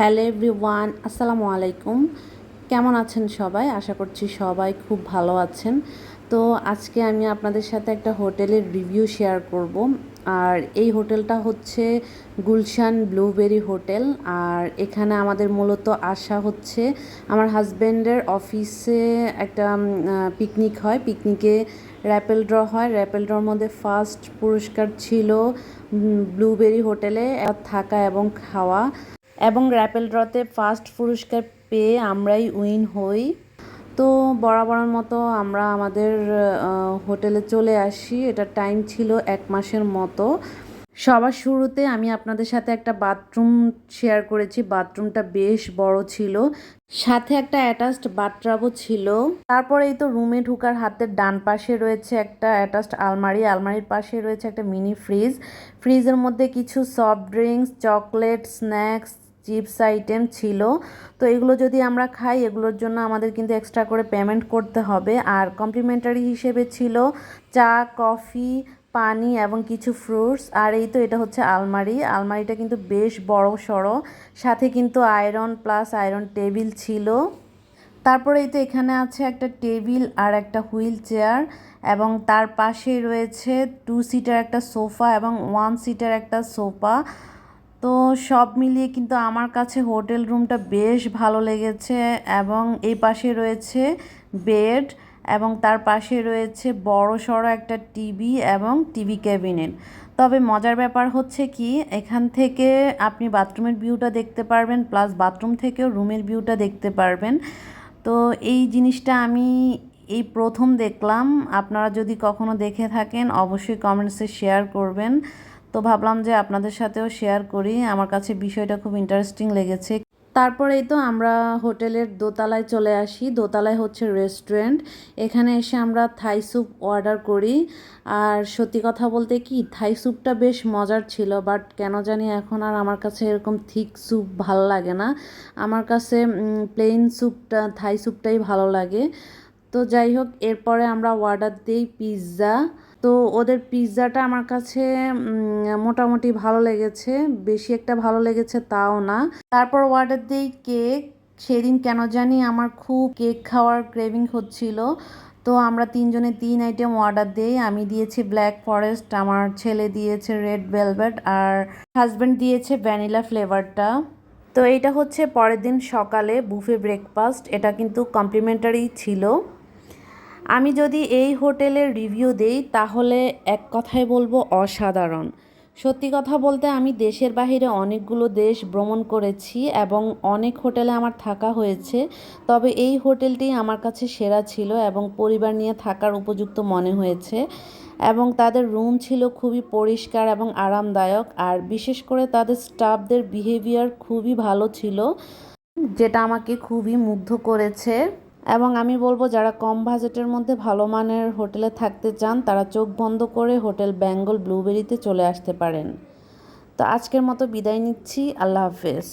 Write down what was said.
Hello everyone, আসসালামু আলাইকুম। কেমন আছেন সবাই? আশা করছি সবাই খুব ভালো আছেন। তো আজকে আমি আপনাদের সাথে একটা হোটেলের রিভিউ শেয়ার করব। আর এই হোটেলটা হচ্ছে গুলশান ব্লুবেরি হোটেল। আর এখানে আমাদের মূলত আসা হচ্ছে আমার হাজব্যান্ডের অফিসে একটা পিকনিক হয়। পিকনিকে র্যাপেল ড্র হয়। র্যাপেল ড্রর মধ্যে ফার্স্ট পুরস্কার ছিল ব্লুবেরি হোটেলে, থাকা এবং খাওয়া। এবং র্যাপেল ড্রতে ফার্স্ট পুরস্কার পেয়ে আমরাই উইন হই। তো বরাবরের মতো আমরা আমাদের হোটেলে চলে আসি। এটা টাইম ছিল এক মাসের মতো। সবার শুরুতে আমি আপনাদের সাথে একটা বাথরুম শেয়ার করেছি। বাথরুমটা বেশ বড় ছিল। সাথে একটা অ্যাটাচড বাথটাবও ছিল। তারপরে এই তো রুমে ঢুকার হাতের ডান পাশে রয়েছে একটা অ্যাটাচড আলমারি। আলমারির পাশে রয়েছে একটা মিনি ফ্রিজ। ফ্রিজের মধ্যে কিছু soft drinks, chocolate, snacks chips item ছিল। তো এগুলো যদি আমরা খাই, এগুলোর জন্য আমাদের কিন্তু এক্সট্রা করে পেমেন্ট করতে হবে। আর কমপ্লিমেন্টারি হিসেবে ছিল চা কফি পানি এবং কিছু ফ্রুটস আর এই তো এটা হচ্ছে আলমারি। আলমারিটা কিন্তু বেশ বড় সড়ো। সাথে কিন্তু আয়রন প্লাস আয়রন টেবিল ছিল। তারপরে এই তো এখানে আছে একটা টেবিল আর একটা হুইল চেয়ার এবং তার পাশে রয়েছে টু সিটার একটা সোফা এবং ওয়ান সিটার একটা সোফা তো সব মিলিয়ে কিন্তু আমার কাছে হোটেল রুমটা বেশ ভালো লেগেছে এবং এই পাশে রয়েছে বেড এবং তার পাশে রয়েছে বড় সড়ো একটা টিভি এবং টিভি ক্যাবিনেট। তবে মজার ব্যাপার হচ্ছে কি, এখান থেকে আপনি বাথরুমের ভিউটা দেখতে পারবেন, প্লাস বাথরুম থেকেও রুমের ভিউটা দেখতে পারবেন। তো এই জিনিসটা আমি এই প্রথম দেখলাম। আপনারা যদি কখনো দেখে থাকেন, অবশ্যই কমেন্টসে শেয়ার করবেন। তো ভাবলাম যে আপনাদের সাথেও শেয়ার করি। আমার কাছে বিষয়টা খুব ইন্টারেস্টিং লেগেছে। তারপরেই তো আমরা হোটেলের দোতলায় চলে আসি। দোতলায় হচ্ছে রেস্টুরেন্ট এখানে এসে আমরা থাই স্যুপ অর্ডার করি। আর সত্যি কথা বলতে কি থাই স্যুপটা বেশ মজার ছিল বাট কেন জানি এখন আর আমার কাছে এরকম থিক স্যুপ ভালো লাগে না। আমার কাছে প্লেন স্যুপটা থাই স্যুপটাই ভালো লাগে। তো যাই হোক, এরপরে আমরা অর্ডার দিই পিৎজা তো ওদের পিৎজাটা আমার কাছে মোটামুটি ভালো লেগেছে। বেশি একটা ভালো লেগেছে তাও না। তারপর অর্ডার দিই কেক সেদিন কেন জানি আমার খুব কেক খাওয়ার ক্রেভিং হচ্ছিল। তো আমরা তিনজনে তিন আইটেম অর্ডার দিই। আমি দিয়েছি ব্ল্যাক ফরেস্ট আমার ছেলে দিয়েছে রেড ভেলভেট আর হাজব্যান্ড দিয়েছে ভ্যানিলা ফ্লেভারটা তো এইটা হচ্ছে পরের দিন সকালে বুফে ব্রেকফাস্ট এটা কিন্তু কমপ্লিমেন্টারি ছিল। আমি যদি এই হোটেলের রিভিউ দেই, তাহলে এক কথায় বলব অসাধারণ। সত্যি কথা বলতে আমি দেশের বাহিরে অনেকগুলো দেশ ভ্রমণ করেছি এবং অনেক হোটেলে আমার থাকা হয়েছে। তবে এই হোটেলটি আমার কাছে সেরা ছিল এবং পরিবার নিয়ে থাকার উপযুক্ত মনে হয়েছে এবং তাদের রুম ছিল খুবই পরিষ্কার এবং আরামদায়ক, আর বিশেষ করে তাদের স্টাফদের বিহেভিয়ার খুবই ভালো ছিল, যেটা আমাকে খুবই মুগ্ধ করেছে। এবং আমি বলব, যারা কম বাজেটের মধ্যে ভালো মানের হোটেলে থাকতে চান, তারা চোখ বন্ধ করে হোটেল বেঙ্গল ব্লুবেরিতে চলে আসতে পারেন। তো আজকের মতো বিদায় নিচ্ছি। আল্লাহ হাফেজ।